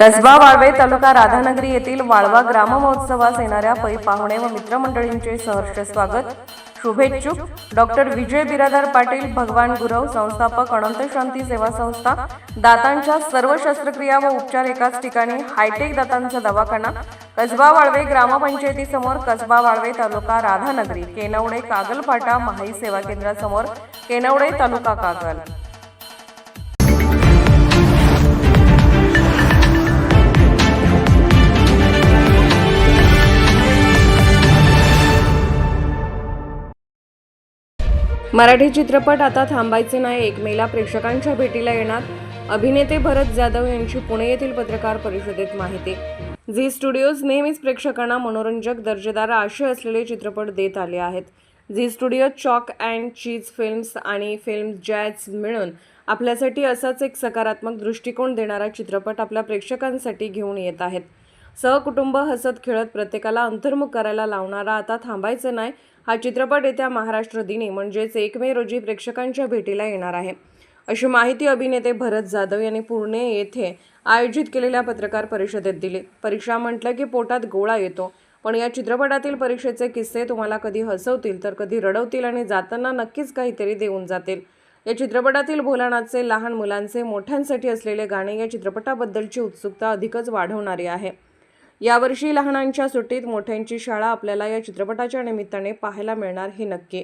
कसबा वाळवे तालुका राधानगरी येथील वाळवा ग्राम महोत्सवास येणाऱ्या पै पाहुणे व मित्रमंडळींचे सहर्ष स्वागत. शुभेच्छुक. डॉक्टर विजय बिरादार पाटील भगवान गुरव संस्थापक अनंत शांती सेवा संस्था दातांच्या सर्व शस्त्रक्रिया व उपचार एकाच ठिकाणी हायटेक दातांचा दवाखाना कसबा वाळवे ग्रामपंचायतीसमोर कसबा वाळवे तालुका राधानगरी केनवडे कागल फाटा महाई सेवा केंद्रासमोर केनवडे तालुका कागल. मराठी चित्रपट आता थांबायचे नाही. एक मेला प्रेक्षकांच्या भेटीला येणार अभिनेते भरत जाधव यांची पुणे येथील पत्रकार परिषदेत माहिती. झी स्टुडिओज नेहमीच प्रेक्षकांना मनोरंजक दर्जेदार आशय असलेले चित्रपट देत आले आहेत. Zee studio chalk and cheese films आणि फिल्म जॅज मिळून आपल्यासाठी असाच एक सकारात्मक दृष्टिकोन देणारा चित्रपट आपल्या प्रेक्षकांसाठी घेऊन येत आहेत. सहकुटुंब हसत खेळत प्रत्येकाला अंतर्मुख करायला लावणारा आता थांबायचं नाही हा चित्रपट येत्या महाराष्ट्र दिनी म्हणजेच एक मे रोजी प्रेक्षकांच्या भेटीला येणार आहे. अशी माहिती अभिनेते भरत जाधव यांनी पुणे येथे आयोजित केलेल्या पत्रकार परिषदेत दिली. परीक्षा म्हटलं की पोटात गोळा येतो पण या चित्रपटातील परीक्षेचे किस्से तुम्हाला कधी हसवतील तर कधी रडवतील आणि जाताना नक्कीच काहीतरी देऊन जातील. या चित्रपटातील भोलानाथचे लहान मुलांचे मोठ्यांसाठी असलेले गाणे या चित्रपटाबद्दलची उत्सुकता अधिकच वाढवणारी आहे. यावर्षी लहानांच्या सुट्टीत मोठ्यांची शाळा आपल्याला या चित्रपटाच्या निमित्ताने पाहायला मिळणार हे नक्की.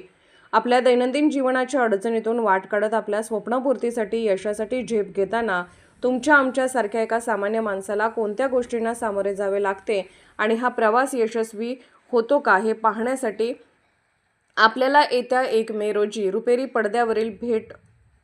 आपल्या दैनंदिन जीवनाच्या अडचणीतून वाट काढत आपल्या स्वप्नपूर्तीसाठी यशासाठी झेप घेताना तुमच्या आमच्यासारख्या एका सामान्य माणसाला कोणत्या गोष्टींना सामोरे जावे लागते आणि हा प्रवास यशस्वी होतो का हे पाहण्यासाठी आपल्याला येत्या एक मे रोजी रुपेरी पडद्यावरील भेट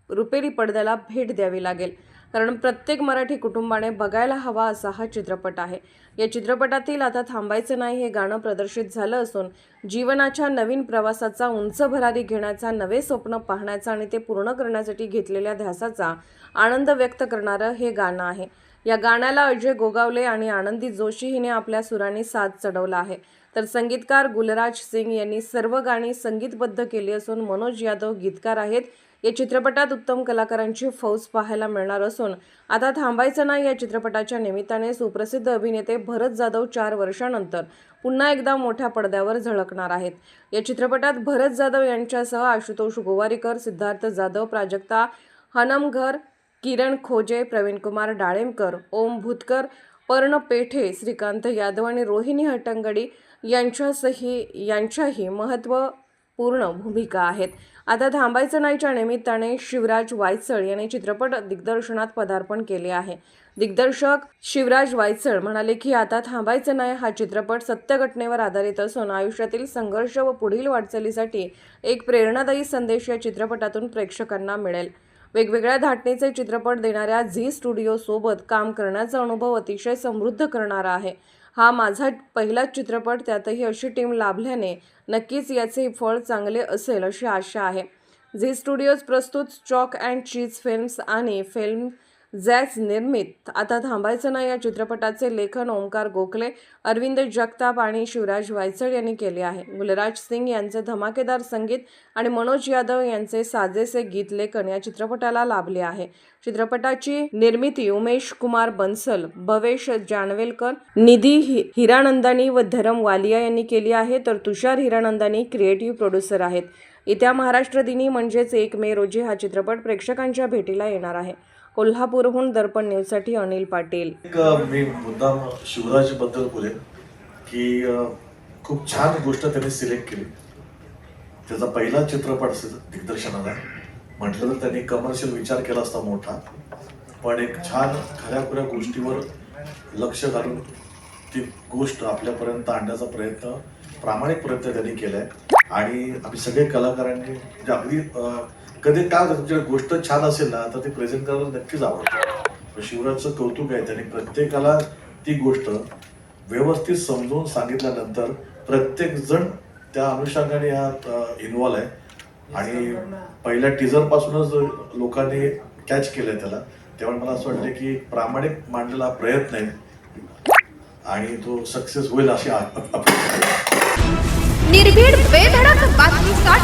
रुपेरी पडद्याला भेट द्यावी लागेल. कारण प्रत्येक मराठी कुटुंबाने बघायला हवा असा हा चित्रपट आहे. या चित्रपटातील आता थांबायचं नाही हे गाणं प्रदर्शित झालं असून जीवनाच्या नवीन प्रवासाचा उंच भरारी घेण्याचा नवे स्वप्न पाहण्याचा आणि ते पूर्ण करण्यासाठी घेतलेल्या ध्यासाचा आनंद व्यक्त करणारं हे गाणं आहे. या गाण्याला अजय गोगावले आणि आनंदी जोशी हिने आपल्या सुरांनी साथ चढवला आहे. तर संगीतकार गुलराज सिंग यांनी सर्व गाणी संगीतबद्ध केली असून मनोज यादव गीतकार आहेत. या चित्रपटात उत्तम कलाकारांची फौज पाहायला मिळणार असून आता थांबायचं नाही या चित्रपटाच्या निमित्ताने सुप्रसिद्ध अभिनेते भरत जाधव चार वर्षानंतर पुन्हा एकदा मोठ्या पडद्यावर झळकणार आहेत. या चित्रपटात भरत जाधव यांच्यासह आशुतोष गोवारीकर सिद्धार्थ जाधव प्राजक्ता हनमघर किरण खोजे प्रवीणकुमार डाळेमकर ओम भूतकर पर्ण पेठे श्रीकांत यादव आणि रोहिणी हट्टंगडी यांच्यासही यांच्याही महत्त्व पूर्ण भूमिका आहेत. आता थांबायचं नाहीच्या निमित्ताने शिवराज वायचळ यांनी चित्रपट दिग्दर्शनात पदार्पण केले आहे. दिग्दर्शक शिवराज वायचळ म्हणाले की आता थांबायचं नाही हा चित्रपट सत्य घटनेवर आधारित असून आयुष्यातील संघर्ष व पुढील वाटचालीसाठी एक प्रेरणादायी संदेश या चित्रपटातून प्रेक्षकांना मिळेल. वेगवेगळ्या धाटणीचे चित्रपट देणाऱ्या झी स्टुडिओ सोबत काम करण्याचा अनुभव अतिशय समृद्ध करणारा आहे. हा माझा पहिलाच चित्रपट त्यातही अशी टीम लाभल्याने नक्कीच याचे फळ चांगले असेल अशी आशा आहे. झी स्टुडिओज प्रस्तुत चॉक अँड चीज फिल्म्स आणि फिल्म जॅज निर्मित. आता थांबायचं नाही या चित्रपटाचे लेखन ओंकार गोखले अरविंद जगताप आणि शिवराज वायचळ यांनी केले आहे. गुलराज सिंग यांचे धमाकेदार संगीत आणि मनोज यादव यांचे साजेसे गीत लेखन या चित्रपटाला लाभले आहे. चित्रपटाची निर्मिती उमेश कुमार बन्सल भवेश जानवेलकर निधी हि- हिरानंदानी व धरम वालिया यांनी केली आहे. तर तुषार हिरानंदानी क्रिएटिव्ह प्रोड्युसर आहेत. येत्या महाराष्ट्र दिनी म्हणजेच एक मे रोजी हा चित्रपट प्रेक्षकांच्या भेटीला येणार आहे. कोल्हापूरहून दर्पण न्यूजसाठी अनिल पाटील. एक मी मुद्दाम शिवराजबद्दल बोलेन की खूप छान गोष्ट त्यांनी सिलेक्ट केली. त्याचा पहिला चित्रपट असेल दिग्दर्शनाला. म्हटलं तर त्यांनी कमर्शियल विचार केला असता मोठा. पण एक छान खऱ्या खुऱ्या गोष्टीवर लक्ष घालून ती गोष्ट आपल्यापर्यंत आणण्याचा प्रयत्न प्रामाणिक प्रयत्न त्यांनी केलाय. आणि आम्ही सगळे कलाकारांनी म्हणजे अगदी कधी काय होतं तुमच्या गोष्ट छान असेल ना तर ती प्रेझेंट करायला नक्कीच आवडतं. शिवराजचं कौतुक आहे त्याने प्रत्येकाला ती गोष्ट व्यवस्थित समजून सांगितल्यानंतर प्रत्येक जण त्या अनुषंगाने हा इन्व्हॉल्व आहे. आणि पहिल्या टीजर पासूनच लोकांनी कॅच केलंय त्याला. तेव्हा मला असं वाटतं की प्रामाणिक मांडलेला प्रयत्न आहे. आणि तो सक्सेस होईल अशी निर्भीड बेधडक बातमीसाठी